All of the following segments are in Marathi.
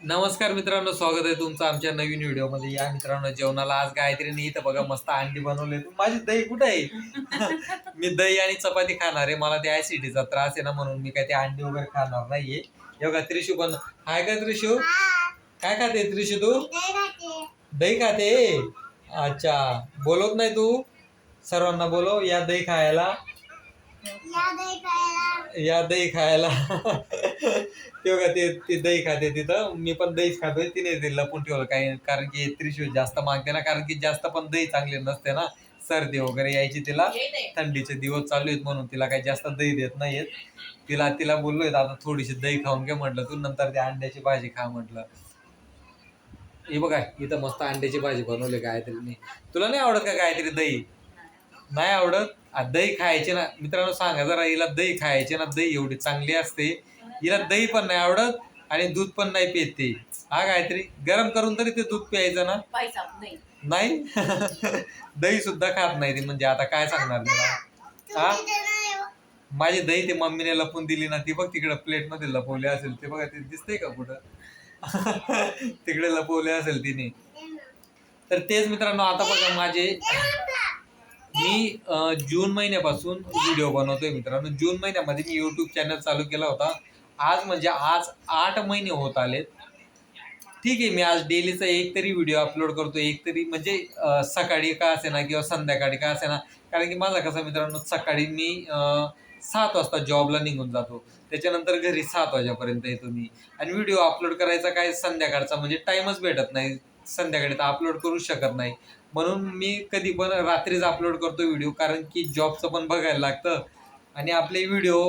नमस्कार मित्रांनो स्वागत आहे तुमचं आमच्या नवीन व्हिडिओमध्ये. या मित्रांनो जेवणाला आज गायत्रीने इथं बघा मस्त अंडी बनवले माझी दही कुठे आहे? मी दही आणि चपाती खाणार आहे. मला ते ऍसिडीचा त्रास आहे ना म्हणून मी काय ते अंडी वगैरे खाणार नाहीये. एवढा त्रिशू बन हाय का त्रिशू? काय खाते त्रिशू तू? दही खाते? अच्छा बोलत नाही तू? सर्वांना बोलव या दही खायला. या दही खायला. तेव्हा ते ते दही खाते तिथं. मी पण दहीच खातोय. तिने ते लपून ठेवलं काही कारण की त्रिशू जास्त मागते ना. कारण की जास्त पण दही चांगले नसते ना. सर्दी वगैरे यायची तिला. थंडीचे दिवस चालू आहेत म्हणून तिला काही जास्त दही देत नाहीयेत. तिला तिला बोललोय आता थोडीशी दही खाऊन घे म्हटलं. तू नंतर ते अंड्याची भाजी खा म्हटलं. हे बघा इथं मस्त अंड्याची भाजी बनवली गायत्रीने. तुला नाही आवडत का गायत्री दही? नाही आवडत. आ, दही खायचे ना मित्रांनो सांगा जरा हिला दही खायचे ना दही एवढी चांगली असते. हिला दही पण नाही आवडत आणि दूध पण नाही पित ते. हा गायत्री गरम करून तरी ते दूध प्यायचं ना? नाही नाही? दही सुद्धा खात नाही ती म्हणजे आता काय सांगणार तिला? हा? माझी दही ते मम्मीने लपून दिली ना ती बघ तिकडे प्लेटमध्ये लपवली असेल ते बघा ते दिसतंय का कुठं? तिकडे लपवले असेल तिने. तर तेच मित्रांनो आता बघा माझे मी जून महिन्यापासून व्हिडिओ बनवतोय मित्रांनो. जून महिन्यामध्ये मी युट्यूब चॅनल चालू केला होता. आज म्हणजे आज आठ महिने होत आलेत. ठीक आहे मी आज डेलीचा एक तरी व्हिडिओ अपलोड करतो एक तरी म्हणजे सकाळी का असे ना किंवा संध्याकाळी का असे ना कारण की माझा कसं मित्रांनो सकाळी मी सात वाजता जॉबला निघून जातो. त्याच्यानंतर घरी सात वाजेपर्यंत येतो मी. आणि व्हिडिओ अपलोड करायचा काय? संध्याकाळचा म्हणजे टाईमच भेटत नाही. संध्याकाळी तर अपलोड करू शकत नाही. म्हणून मी कधी पण रात्रीच अपलोड करतो व्हिडिओ कारण की जॉबचं पण बघायला लागतं. आणि आपले व्हिडिओ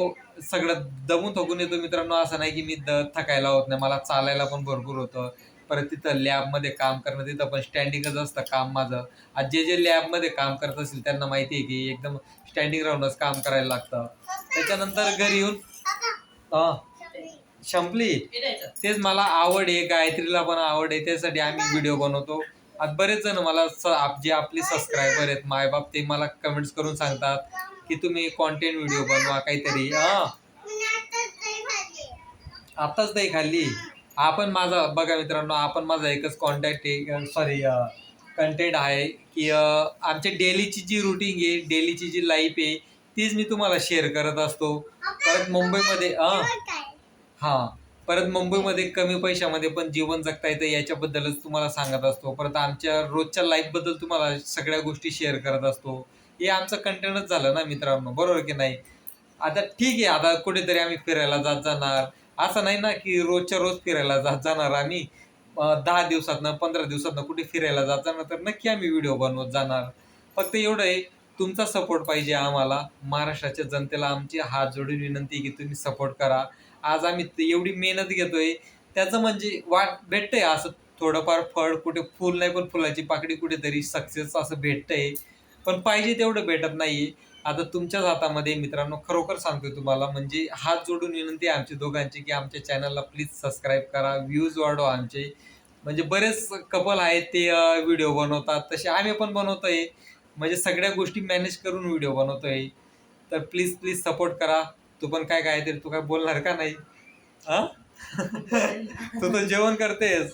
सगळं दमून थकून येतो मित्रांनो. असं नाही की मी द थकायला होत नाही. मला चालायला पण भरपूर होतं. परत तिथं लॅबमध्ये काम करणं तिथं पण स्टँडिंगच असतं काम माझं. आज जे जे लॅबमध्ये काम करत असेल त्यांना माहिती आहे की एकदम स्टँडिंग राहूनच काम करायला लागतं. त्याच्यानंतर घरी येऊन संपली. तेच मला आवड आहे. गायत्रीला पण आवड आहे. त्यासाठी आम्ही व्हिडिओ बनवतो. आता बरेच जण मला स- आप- जे आपले सबस्क्रायबर आहेत मायबाप ते मला कमेंट्स करून सांगतात की तुम्ही कॉन्टेंट व्हिडिओ बनवा काहीतरी. हा. आताच दही खाल्ली. आपण माझा बघा मित्रांनो आपण माझा एकच कॉन्टॅक्ट आहे सॉरी कंटेंट आहे की अं, आमच्या डेलीची जी रुटीन आहे डेलीची जी लाईफ आहे तीच मी तुम्हाला शेअर करत असतो. परत मुंबईमध्ये हां हां. परत मुंबईमध्ये कमी पैशामध्ये पण जीवन जगता येतं याच्याबद्दलच तुम्हाला सांगत असतो. परत आमच्या रोजच्या लाईफबद्दल तुम्हाला सगळ्या गोष्टी शेअर करत असतो. हे आमचं कंटेनच झालं ना मित्रांनो बरोबर की नाही? आता ठीक आहे आता कुठेतरी आम्ही फिरायला जात जाणार. असं नाही ना की रोजच्या रोज फिरायला जात जाणार आम्ही. दहा दिवसातनं पंधरा दिवसातनं कुठे फिरायला जात जाणार तर नक्की आम्ही व्हिडिओ बनवत जाणार. फक्त एवढं आहे तुमचा सपोर्ट पाहिजे आम्हाला. महाराष्ट्राच्या जनतेला आमची हात जोडून विनंती आहे की तुम्ही सपोर्ट करा. आज आम्ही एवढी मेहनत घेतोय. त्याचं म्हणजे वाट भेटतंय असं थोडंफार फळ कुठे फुल नाही पण फुलाची पाकडी कुठेतरी सक्सेस असं भेटतंय. पण पाहिजे तेवढं भेटत नाही आता तुमच्याच हातामध्ये मित्रांनो खरोखर सांगतोय तुम्हाला म्हणजे हात जोडून विनंती आहे आमच्या दोघांची की आमच्या चॅनलला प्लीज सबस्क्राईब करा व्ह्यूज वाढवा आमचे. म्हणजे बरेच कपल आहेत ते व्हिडिओ बनवतात. तसे आम्ही पण बनवतोय. म्हणजे सगळ्या गोष्टी मॅनेज करून व्हिडिओ बनवतोय. तर प्लीज प्लीज सपोर्ट करा. तू पण काय काय तरी तू काय बोलणार का नाही? हा? तू तर जेवण करतेस.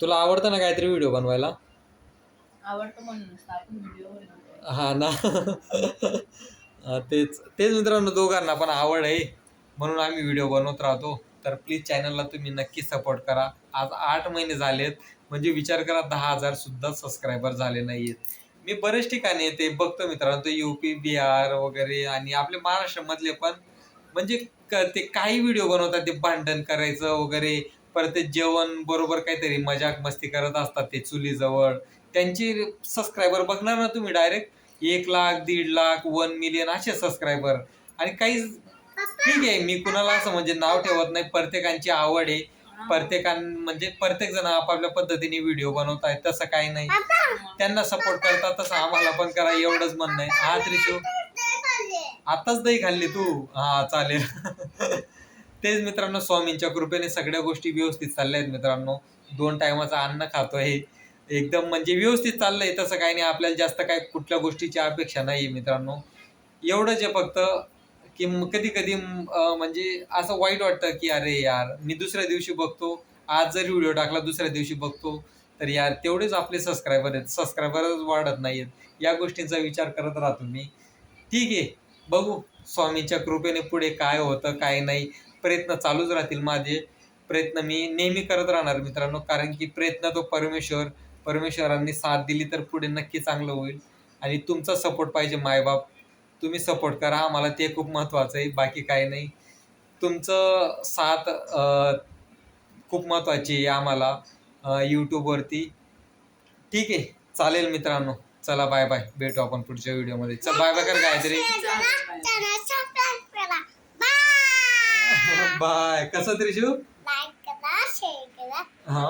तुला आवडतं ना काहीतरी व्हिडिओ बनवायला? आवडतं म्हणून हा ना. तेच तेच मित्रांनो दोघांना पण आवड आहे. म्हणून आम्ही व्हिडिओ बनवत राहतो. तर प्लीज चॅनलला तुम्ही नक्की सपोर्ट करा. आज आठ महिने झालेत. म्हणजे विचार करा दहा हजार सुद्धा सबस्क्रायबर झाले नाहीयेत. मी बरेच ठिकाणी ते बघतो मित्रांनो ते युपी बिहार वगैरे आणि आपले महाराष्ट्रामधले पण म्हणजे क- ते काही व्हिडिओ बनवतात ते भांडण करायचं वगैरे. परत ते जेवण बरोबर काहीतरी मजाक मस्ती करत असतात ते चुलीजवळ. त्यांची सबस्क्रायबर बघणार ना तुम्ही डायरेक्ट एक लाख दीड लाख वन मिलियन असे सबस्क्रायबर आणि काही ठीक आहे मी कुणाला असं म्हणजे नाव ठेवत नाही प्रत्येकांची आवड आहे. प्रत्येकां म्हणजे प्रत्येक जण आपापल्या पद्धतीने व्हिडिओ बनवत आहेत. तसं काही नाही. त्यांना सपोर्ट करतात तसं आम्हाला पण करा. एवढंच म्हणणं आहे. हा त्रिशू. आताच दही खाल्ली तू? हा चालेल. तेच मित्रांनो स्वामींच्या कृपेने सगळ्या गोष्टी व्यवस्थित चालल्या आहेत मित्रांनो. दोन टायमाचं अन्न खातोय. एकदम म्हणजे व्यवस्थित चाललंय. तसं काही नाही. आपल्याला जास्त काय कुठल्या गोष्टीची अपेक्षा नाही मित्रांनो. एवढंच आहे फक्त की कधी कधी म्हणजे असं वाईट वाटतं की अरे यार मी दुसऱ्या दिवशी बघतो आज जरी व्हिडिओ टाकला दुसऱ्या दिवशी बघतो तर यार तेवढेच आपले सबस्क्रायबर आहेत. सबस्क्रायबरच वाढत नाहीत या गोष्टींचा विचार करत राहतो मी ठीक आहे. बघू स्वामींच्या कृपेने पुढे काय होतं काय नाही. प्रयत्न चालूच राहतील माझे. प्रयत्न मी नेहमी करत राहणार मित्रांनो कारण की प्रयत्न तो परमेश्वर परमेश्वरांनी साथ दिली तर पुढे नक्की चांगलं होईल. आणि तुमचा सपोर्ट पाहिजे मायबाप. तुम्ही सपोर्ट करा. आम्हाला ते खूप महत्त्वाचं आहे. बाकी काही नाही. तुमचं साथ खूप महत्त्वाची आहे आम्हाला यूट्यूबवरती ठीक आहे. चालेल मित्रांनो. चला बाय बाय भेटू आपण पुढच्या व्हिडिओमध्ये चल बाय बाय कर काहीतरी. बाय कसं तरी शिव लाईक करा शेअर करा. हा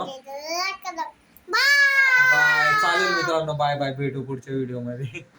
बाय चालेल मित्रांनो. बाय बाय भेटू पुढच्या व्हिडिओमध्ये